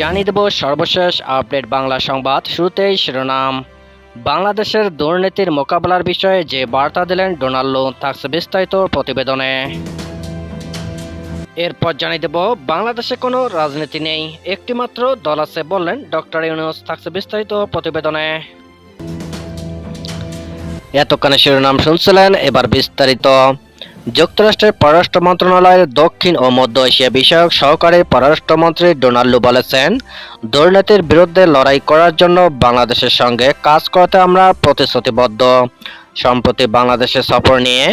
জানিয়ে দেব সর্বশেষ আপডেট বাংলা সংবাদ। শুরুতেই শিরোনাম। বাংলাদেশের দুর্নীতির মোকাবেলার বিষয়ে যে বার্তা দিলেন ডোনাল্ডো, থাকছে বিস্তারিত প্রতিবেদনে। এরপর জানিয়ে দেব, বাংলাদেশে কোনো রাজনীতি নেই। একটিমাত্র দল আছে বললেন ডক্টর ইউনুস, থাকছে বিস্তারিত প্রতিবেদনে। এতক্ষণে শিরোনাম শুনছিলেন, এবার বিস্তারিত। যুক্তরাষ্ট্রের পররাষ্ট্র মন্ত্রণালয়ের দক্ষিণ ও মধ্য এশিয়া বিষয়ক সহকারী পররাষ্ট্রমন্ত্রী ডোনাল্ডো বলেছেন, দুর্নীতির বিরুদ্ধে লড়াই করার জন্য বাংলাদেশের সঙ্গে কাজ করতে আমরা প্রতিশ্রুতিবদ্ধ। সম্প্রতি বাংলাদেশের সফর নিয়ে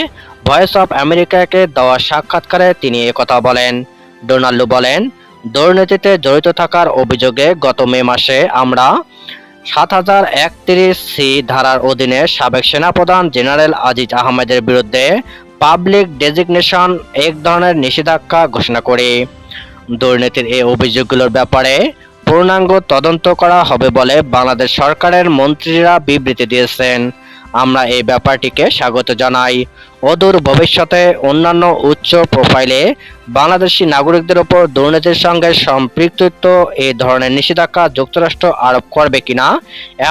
ভয়েস অফ আমেরিকাকে দেওয়া সাক্ষাৎকারে তিনি কথা বলেন। ডোনাল্ডো বলেন, দুর্নীতিতে জড়িত থাকার অভিযোগে গত মে মাসে আমরা সাত হাজার একত্রিশ সি ধারার অধীনে সাবেক সেনাপ্রধান জেনারেল আজিজ আহমেদের বিরুদ্ধে পাবলিক ডেজিগনেশন এক ধরনের নিষেধাজ্ঞা ঘোষণা করে। দুর্নীতির এই অভিযোগগুলোর ব্যাপারে পূর্ণাঙ্গ তদন্ত করা হবে বলে বাংলাদেশ সরকারের মন্ত্রীরা বিবৃতি দিয়েছেন। আমরা এই ব্যাপারটিকে স্বাগত জানাই। অদূর ভবিষ্যতে অন্যান্য উচ্চ প্রোফাইলে বাংলাদেশি নাগরিকদের উপর দুর্নীতির সঙ্গে সম্পৃক্ত এই ধরনের নিষেধাজ্ঞা যুক্তরাষ্ট্র আরোপ করবে কিনা,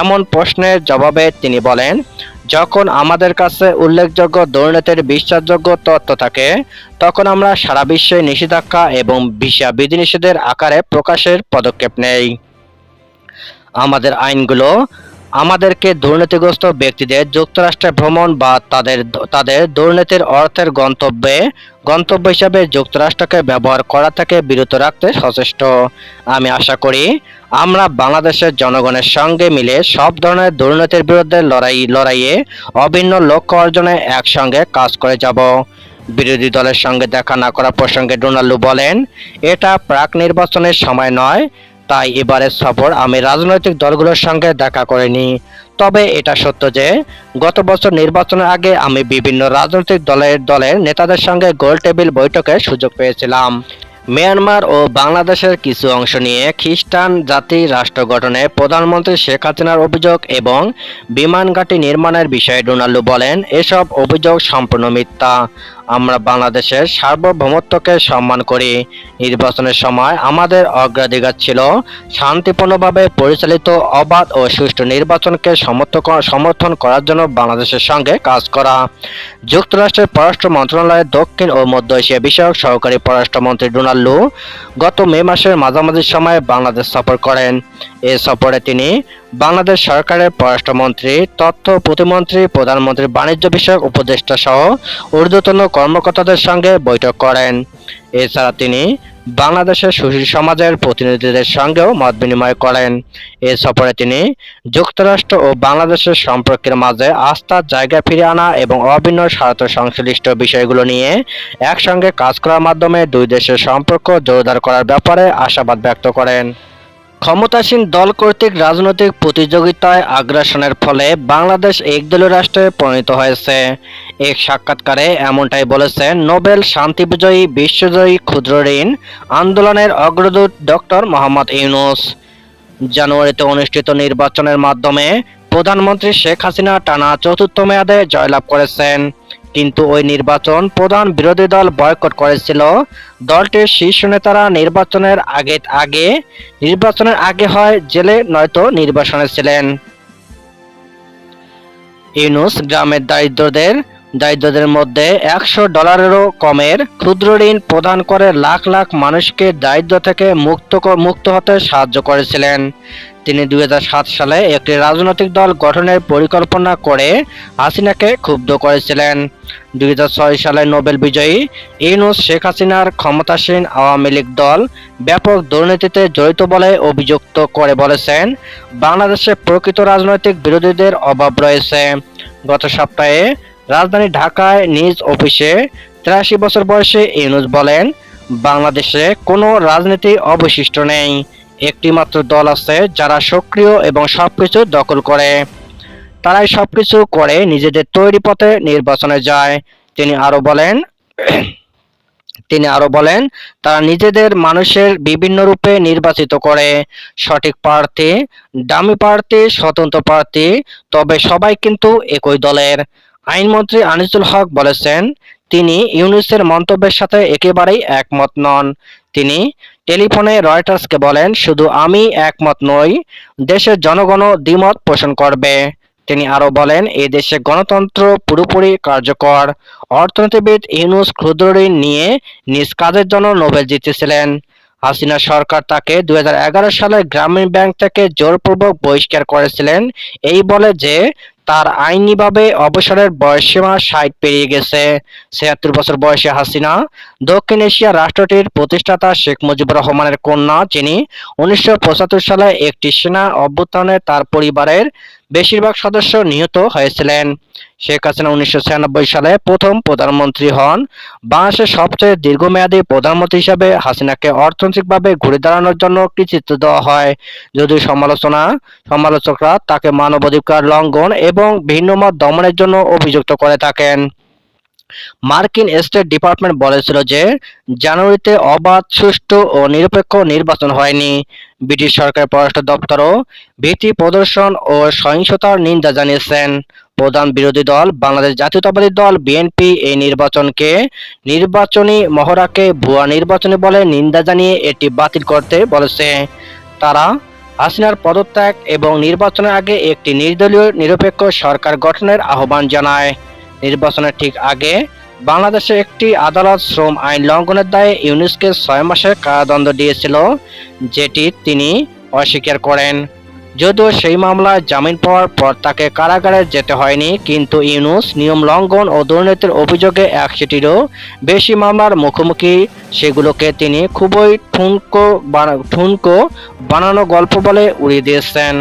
এমন প্রশ্নের জবাবে তিনি বলেন যখন আমাদের কাছে উল্লেখযোগ্য দুর্নীতির বিশ্বাসযোগ্য তথ্য থাকে, তখন আমরা সারা বিশ্বে নিষেধাজ্ঞা এবং ভিসা বিধিনিষেধের আকারে প্রকাশের পদক্ষেপ নেই। আমাদের আইনগুলো আমাদেরকে দুর্নীতিগ্রস্ত ব্যক্তিদের যুক্তরাষ্ট্রে ভ্রমণ বা তাদের তাদের দুর্নীতির অর্থের গন্তব্যে, গন্তব্য হিসাবে যুক্তরাষ্ট্রকে ব্যবহার করা থেকে বিরত রাখতে সচেষ্ট। আমি আশা করি আমরা বাংলাদেশের জনগণের সঙ্গে মিলে সব ধরনের দুর্নীতির বিরুদ্ধে লড়াই, লড়াইয়ে অভিন্ন লক্ষ্য অর্জনে একসঙ্গে কাজ করে যাব। বিরোধী দলের সঙ্গে দেখা না করা প্রসঙ্গে ডোনাল্ডো বলেন, এটা প্রাক নির্বাচনের সময় নয়, তাই এবারের সফর আমি রাজনৈতিক দলগুলোর সঙ্গে দেখা করিনি। তবে এটা সত্য যে, গত বছর নির্বাচনের আগে আমি বিভিন্ন রাজনৈতিক দলের দলের নেতাদের সঙ্গে গোল টেবিল বৈঠকের সুযোগ পেয়েছিলাম। মিয়ানমার ও বাংলাদেশের কিছু অংশ নিয়ে খ্রিস্টান জাতি রাষ্ট্র গঠনে প্রধানমন্ত্রী শেখ হাসিনার অভিযোগ এবং বিমান ঘাঁটি নির্মাণের বিষয়ে ডোনাল্ডো বলেন, এসব অভিযোগ সম্পূর্ণ মিথ্যা। আমরা বাংলাদেশের সার্বভৌমত্বকে সম্মান করি। নির্বাচনের সময় আমাদের অগ্রাধিকার ছিল শান্তিপূর্ণভাবে পরিচালিত, অবাধ ও সুষ্ঠু নির্বাচনকে সমর্থন করার জন্য বাংলাদেশের সঙ্গে কাজ করা। যুক্তরাষ্ট্রের পররাষ্ট্র মন্ত্রণালয়ের দক্ষিণ ও মধ্য এশিয়া বিষয়ক সহকারী পররাষ্ট্রমন্ত্রী ডোনাল্ডো গত মে মাসের মাঝামাঝি সময়ে বাংলাদেশ সফর করেন। এ সফরে তিনি বাংলাদেশ সরকারের পররাষ্ট্রমন্ত্রী, তথ্য প্রতিমন্ত্রী, প্রধানমন্ত্রী, বাণিজ্য বিষয়ক উপদেষ্টা সহ ঊর্ধ্বতন কর্মকর্তাদের সঙ্গে বৈঠক করেন। এছাড়া তিনি বাংলাদেশের সুশীল সমাজের প্রতিনিধিদের সঙ্গেও মত বিনিময় করেন। এ সফরে তিনি যুক্তরাষ্ট্র ও বাংলাদেশের সম্পর্কের মাঝে আস্থার জায়গা ফিরে আনা এবং অভিন্ন স্বার্থ সংশ্লিষ্ট বিষয়গুলো নিয়ে একসঙ্গে কাজ করার মাধ্যমে দুই দেশের সম্পর্ক জোরদার করার ব্যাপারে আশাবাদ ব্যক্ত করেন। ক্ষমতাসীন দল কর্তৃক রাজনৈতিক প্রতিযোগিতায় আগ্রাসনের ফলে বাংলাদেশ একদলীয় রাষ্ট্রে পরিণত হয়েছে। এক সাক্ষাৎকারে এমনটাই বলেছেন নোবেল শান্তি বিজয়ী বিশ্বজয়ী ক্ষুদ্র ঋণ আন্দোলনের অগ্রদূত ডক্টর মোহাম্মদ ইউনুস। জানুয়ারিতে অনুষ্ঠিত নির্বাচনের মাধ্যমে প্রধানমন্ত্রী শেখ হাসিনা টানা চতুর্থ মেয়াদে জয়লাভ করেছেন। কিন্তু ওই নির্বাচন প্রধান বিরোধী দল বয়কট করেছিল। দলটির শীর্ষ নেতারা নির্বাচনের আগে আগে, নির্বাচনের আগে হয় জেলে, নয়তো নির্বাসনে ছিলেন। ইউনুস গ্রামের দারিদ্রদের দারিদ্রদের মধ্যে একশো ডলারেরও কমের ক্ষুদ্র ঋণ প্রদান করে লাখ লাখ মানুষকে দারিদ্র থেকে মুক্ত মুক্ত হতে সাহায্য করেছিলেন। তিনি দুই হাজার সাত সালে একটি রাজনৈতিক দল গঠনের পরিকল্পনা করে হাসিনাকে ক্ষুব্ধ করেছিলেন। দুই হাজার ছয় সালে নোবেল বিজয়ী ইউনুস শেখ হাসিনার ক্ষমতাসীন আওয়ামী লীগ দল ব্যাপক দুর্নীতিতে জড়িত বলে অভিযুক্ত করে বলেছেন, বাংলাদেশে প্রকৃত রাজনৈতিক বিরোধীদের অভাব রয়েছে। গত সপ্তাহে রাজধানী ঢাকায় নিজ অফিসে তিরাশি বছর বয়সে ইউনুস বলেন, বাংলাদেশে কোনো রাজনীতি অবশিষ্ট নেই। একটি মাত্র দল আছে যারা সক্রিয় এবং সবকিছু দখল করে। তারাই সবকিছু করে নিজেদের তৈরি পথে নির্বাচনে যায়। তিনি আরও বলেন, তিনি আরও বলেন, তারা নিজেদের মানুষের বিভিন্ন রূপে নির্বাচিত করে। সঠিক প্রার্থী, দামি প্রার্থী, স্বতন্ত্র প্রার্থী, তবে সবাই কিন্তু একই দলের। আইনমন্ত্রী আনিসুল হক বলেছেন, তিনি ইউনুসের মন্তব্যের সাথে একেবারেই একমত নন। তিনি টেলিফোনে রয়টার্সকে বলেন, শুধু আমি একমত নই, দেশের জনগণও দ্বিমত পোষণ করবে। তিনি আরও বলেন এই দেশে গণতন্ত্র পুরোপুরি কার্যকর। অর্থনীতিবিদ ইউনুস ক্ষুদ্র ঋণ নিয়ে নিজ কাজের জন্য নোবেল জিতেছিলেন। হাসিনা সরকার তাকে দুই হাজার এগারো সালে গ্রামীণ ব্যাংক থেকে জোরপূর্বক বহিষ্কার করেছিলেন। এই বলে যে তার আইনিভাবে অবসরের বয়সসীমা ষাট পেরিয়ে গেছে। ছিয়াত্তর বছর বয়সে হাসিনা দক্ষিণ এশিয়া রাষ্ট্রটির প্রতিষ্ঠাতা শেখ মুজিবুর রহমানের কন্যা, যিনি উনিশশো পঁচাত্তর সালে একটি সেনা অভ্যুত্থানে তার পরিবারের বেশিরভাগ সদস্য নিহত হয়েছিলেন। শেখ হাসিনা উনিশশো সালে প্রথম প্রধানমন্ত্রী হন। বাংলাদেশের সবচেয়ে দীর্ঘমেয়াদী প্রধানমন্ত্রী হিসাবে হাসিনাকে অর্থনৈতিকভাবে ঘুরে দাঁড়ানোর জন্য কৃতিত্ব দেওয়া হয়। যদিও সমালোচনা, সমালোচকরা তাকে মানবাধিকার লঙ্ঘন এবং ভিন্নমত দমনের জন্য অভিযুক্ত করে থাকেন। মার্কিন স্টেট ডিপার্টমেন্ট বলেছিল যে জানুয়ারিতে অবাধ, সুষ্ঠু ও নিরপেক্ষ নির্বাচন হয়নি। ব্রিটিশ সরকারের পররাষ্ট্র দপ্তরও ভীতি প্রদর্শন ও সহিংসতার নিন্দা জানিয়েছেন। প্রধান বিরোধী দল, বাংলাদেশ জাতীয়তাবাদী দল, বিএনপি এই নির্বাচনকে নির্বাচনী মহড়াকে ভুয়া নির্বাচনী বলে নিন্দা জানিয়ে এটি বাতিল করতে বলেছে। তারা হাসিনার পদত্যাগ এবং নির্বাচনের আগে একটি নির্দলীয় নিরপেক্ষ সরকার গঠনের আহ্বান জানায়। নির্বাচনের ঠিক আগে বাংলাদেশে একটি আদালত শ্রম আইন লঙ্ঘনের দায়ে ইউনুসকে ছয় মাসের কারাদণ্ড দিয়েছিল, যেটি তিনি অস্বীকার করেন। যদিও সেই মামলায় জামিন পাওয়ার পর তাকে কারাগারে যেতে হয়নি, কিন্তু ইউনুস নিয়ম লঙ্ঘন ও দুর্নীতির অভিযোগে একশোটিরও বেশি মামলার মুখোমুখি। সেগুলোকে তিনি খুবই ঠুনকো ঠুনকো বানানো গল্প বলে উড়িয়ে দিয়েছেন।